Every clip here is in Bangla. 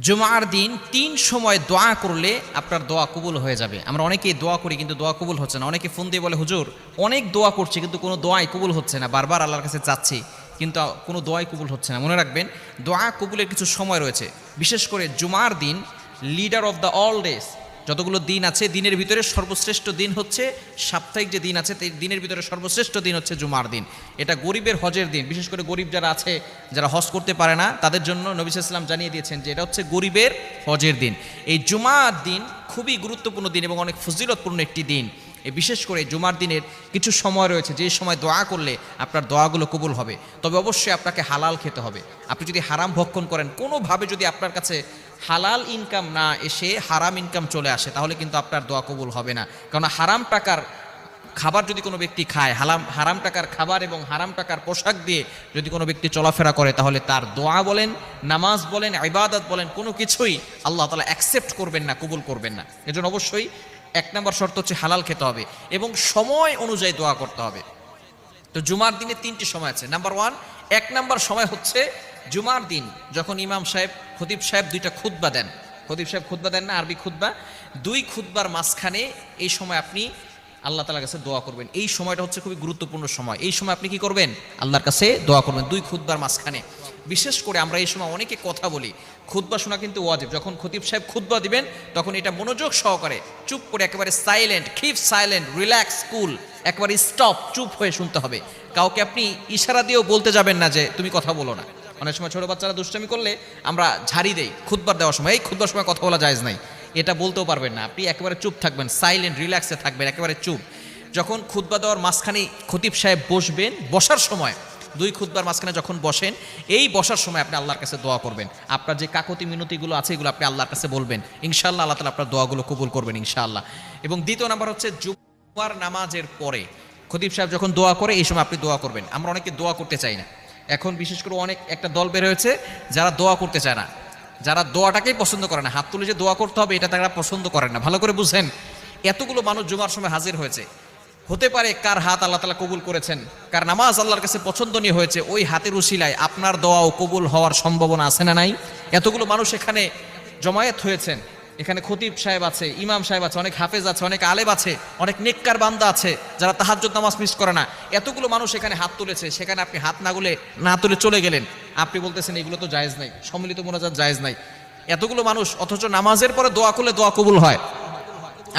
জুমার দিন তিন সময় দোয়া করলে আপনার দোয়া কবুল হয়ে যাবে। আমরা অনেকেই দোয়া করি কিন্তু দোয়া কবুল হচ্ছে না। অনেকে ফোন দিয়ে বলে, হুজুর, অনেক দোয়া করছে কিন্তু কোনো দোয়াই কবুল হচ্ছে না। বারবার আল্লাহর কাছে চাচ্ছি কিন্তু কোনো দোয়াই কবুল হচ্ছে না। মনে রাখবেন, দোয়া কবুলের কিছু সময় রয়েছে। বিশেষ করে জুমার দিন leader of the all days যতগুলো দিন আছে, দিনের ভিতরে সর্বশ্রেষ্ঠ দিন হচ্ছে সাপ্তাহিক যে দিন আছে দিনের ভিতরে সর্বশ্রেষ্ঠ দিন হচ্ছে জুমার দিন। এটা গরিবের হজের দিন। বিশেষ করে গরিব যারা আছে, যারা হজ করতে পারে না, তাদের জন্য নবী ইসলাম জানিয়ে দিয়েছেন যে এটা হচ্ছে গরিবের হজের দিন। এই জুমার দিন খুবই গুরুত্বপূর্ণ দিন এবং অনেক ফজিলতপূর্ণ একটি দিন। এই বিশেষ করে জুমার দিনের কিছু সময় রয়েছে, যে সময় দোয়া করলে আপনার দোয়াগুলো কবুল হবে। তবে অবশ্যই আপনাকে হালাল খেতে হবে। আপনি যদি হারাম ভক্ষণ করেন, কোনোভাবে যদি আপনার কাছে হালাল ইনকাম না এসে হারাম ইনকাম চলে আসে, তাহলে কিন্তু আপনার দোয়া কবুল হবে না। কারণ হারাম টাকার খাবার যদি কোনো ব্যক্তি খায়, হালাম, হারাম টাকার খাবার এবং হারাম টাকার পোশাক দিয়ে যদি কোনো ব্যক্তি চলাফেরা করে, তাহলে তার দোয়া বলেন, নামাজ বলেন, ইবাদত বলেন, কোনো কিছুই আল্লাহ তালা অ্যাকসেপ্ট করবেন না, কবুল করবেন না। এজন্য অবশ্যই এক নম্বর শর্ত হচ্ছে হালাল খেতে হবে এবং সময় অনুযায়ী দোয়া করতে হবে। তো জুমার দিনে তিনটি সময় আছে। নাম্বার ওয়ান এক নাম্বার সময় হচ্ছে জুমার দিন, যখন ইমাম সাহেব, খতিব সাহেব দুইটা খুতবা দেন। খতিব সাহেব খুতবা দেন না, আরবি খুতবা। দুই খুতবার মাঝখানে এই সময় আপনি আল্লাহ তালার কাছে দোয়া করবেন। এই সময়টা হচ্ছে খুবই গুরুত্বপূর্ণ সময়। এই সময় আপনি কি করবেন? আল্লাহর কাছে দোয়া করবেন। দুই খুতবার মাঝখানে। বিশেষ করে আমরা এই সময় অনেকে কথা বলি। খুতবা শোনা কিন্তু ওয়াজিব। যখন খতিব সাহেব খুতবা দিবেন, তখন এটা মনোযোগ সহকারে চুপ করে একেবারে silent keep silent relax cool একেবারে স্টপ চুপ হয়ে শুনতে হবে। কাউকে আপনি ইশারা দিয়েও বলতে যাবেন না যে, তুমি কথা বলো না। অনেক সময় ছোট বাচ্চারা দুষ্টামি করলে আমরা ঝাড়ি দেই খুতবার দেওয়ার সময়। এই খুতবার সময় কথা বলা যায় নাই। এটা বলতেও পারবেন না। আপনি একেবারে চুপ থাকবেন সাইলেন্ট রিল্যাক্সে থাকবেন, একেবারে চুপ। যখন খুতবা দেওয়ার মাঝখানে খতিব সাহেব বসবেন, বসার সময় দুই খুতবার মাঝখানে যখন বসেন, এই বসার সময় আপনি আল্লাহর কাছে দোয়া করবেন। আপনার যে কাকতি মিনতিগুলো আছে, এগুলো আপনি আল্লাহর কাছে বলবেন। ইনশাআল্লাহ আল্লাহ তালা আপনার দোয়াগুলো কবুল করবেন ইনশাআল্লাহ। এবং দ্বিতীয় নাম্বার হচ্ছে জুমার নামাজের পরে। খতিব সাহেব যখন দোয়া করে, এই সময় আপনি দোয়া করবেন। আমরা অনেকে দোয়া করতে চাই না। এখন বিশেষ করে অনেক, একটা দল বের হয়েছে, যারা দোয়া করতে চায় না। যারা দোয়াটাকেই পছন্দ করে না, হাত তুলে যে দোয়া করতে হবে, এটা তারা পছন্দ করে না। ভালো করে বুঝেন, এতগুলো মানুষ জুমার সময় হাজির হয়েছে। হতে পারে কার হাত আল্লাহ তালা কবুল করেছেন, কার নামাজ আল্লাহর কাছে পছন্দনীয় হয়েছে, ওই হাতের উশিলায় আপনার দোয়াও কবুল হওয়ার সম্ভাবনা আছে না নাই? এতগুলো মানুষ এখানে জমায়েত হয়েছেন, এখানে খতিব সাহেব আছে, ইমাম সাহেব আছে, অনেক হাফেজ আছে, অনেক আলেব আছে, অনেক নেককার বান্দা আছে, যারা তাহাজ্জুদ নামাজ মিস করে না। এতগুলো মানুষ এখানে হাত তুলেছে, সেখানে আপনি হাত না গুলে না তুলে চলে গেলেন। আপনি বলতেছেন এগুলো তো জায়েজ নাই, সম্মিলিত মোনাজাত জায়েজ নাই। এতগুলো মানুষ, অথচ নামাজের পরে দোয়া করলে দোয়া কবুল হয়।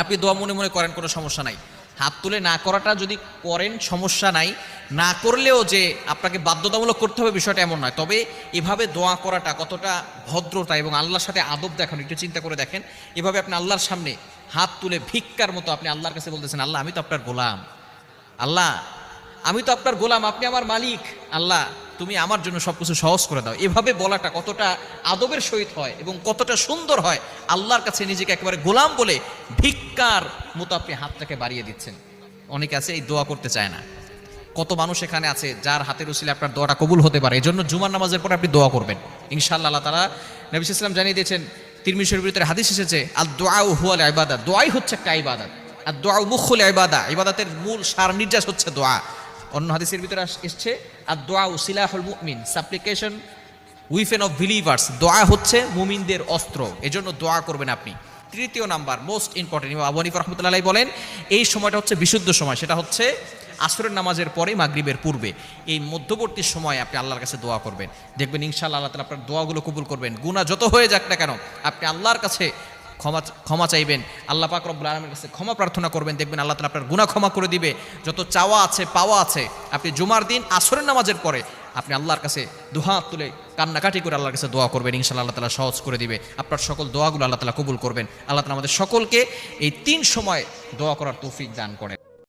আপনি দোয়া মনে মনে করেন, কোনো সমস্যা নাই। হাত তুলে না করাটা যদি করেন, সমস্যা নাই। না করলেও যে আপনাকে বাধ্যতামূলক করতে হবে বিষয়টা এমন নয়। তবে এভাবে দোয়া করাটা কতটা ভদ্রতা এবং আল্লাহর সাথে আদব দেখানো, একটু চিন্তা করে দেখেন। এভাবে আপনি আল্লাহর সামনে হাত তুলে ভিক্ষার মতো আপনি আল্লাহর কাছে বলতেছেন, আল্লাহ, আমি তো আপনার গোলাম। আল্লাহ, আমি তো আপনার গোলাম, আপনি আমার মালিক। আল্লাহ তুমি আমার জন্য সব কিছু সহজ করে দাও। এভাবে বলাটা কতটা আদবের সহিত হয় এবং কতটা সুন্দর হয়, আল্লাহর কাছে নিজেকে একেবারে গোলাম বলে ভিক্ষার মতো আপনি হাতটাকে বাড়িয়ে দিচ্ছেন। অনেকে আছে এই দোয়া করতে চায় না। কত মানুষ এখানে আছে যার হাতের উসিলে আপনার দোয়াটা কবুল হতে পারে। এই জন্য জুমার নামাজের পরে আপনি দোয়া করবেন। ইনশাআল্লাহ আল্লাহ তারা নবী ইসলাম জানিয়ে দিয়েছেন তিরমিশের ভিতরে হাদিস এসেছে আর দোয়া হুয়াল ইবাদা দোয়াই হচ্ছে একটা ইবাদত। আর দোয়া মুখুল ইবাদা ইবাদতের মূল সার নির্যাস হচ্ছে দোয়া। অন্য হাদিসের ভিতরে এসছে আর দোয়া সিলাহুল মুমিন সাপ্লিকেশন উইফেন অফ বিলিভার্স দোয়া হচ্ছে মুমিনদের অস্ত্র, এজন্য দোয়া করবেন আপনি। তৃতীয় number most important Abu Hanifa রহমতুল্লাহ বলেন, এই সময়টা হচ্ছে বিশুদ্ধ সময়, সেটা হচ্ছে আসরের নামাজের পরে মাগরিবের পূর্বে। এই মধ্যবর্তী সময় আপনি আল্লাহর কাছে দোয়া করবেন। দেখবেন ইনশাআল্লাহ আল্লাহ তালা আপনার দোয়াগুলো কবুল করবেন। গুণা যত হয়ে যাক না কেন, আপনি আল্লাহর কাছে ক্ষমা ক্ষমা চাইবেন। আল্লাহ পাক রব্বুল আলমের কাছে ক্ষমা প্রার্থনা করবেন। দেখবেন আল্লাহ তালা আপনার গুণা ক্ষমা করে দিবে। যত চাওয়া আছে, পাওয়া আছে, আপনি জুমার দিন, আসরের নামাজের পরে আপনি আল্লাহর কাছে দুহাত তুলে কান্নাকাটি করে আল্লাহর কাছে দোয়া করবেন। ইনশাআল্লাহ আল্লাহ তালা সহজ করে দিবে। আপনার সকল দোয়াগুলো আল্লাহ তালা কবুল করবেন। আল্লাহ তালা আমাদের সকলকে এই তিন সময় দোয়া করার তৌফিক দান করেন।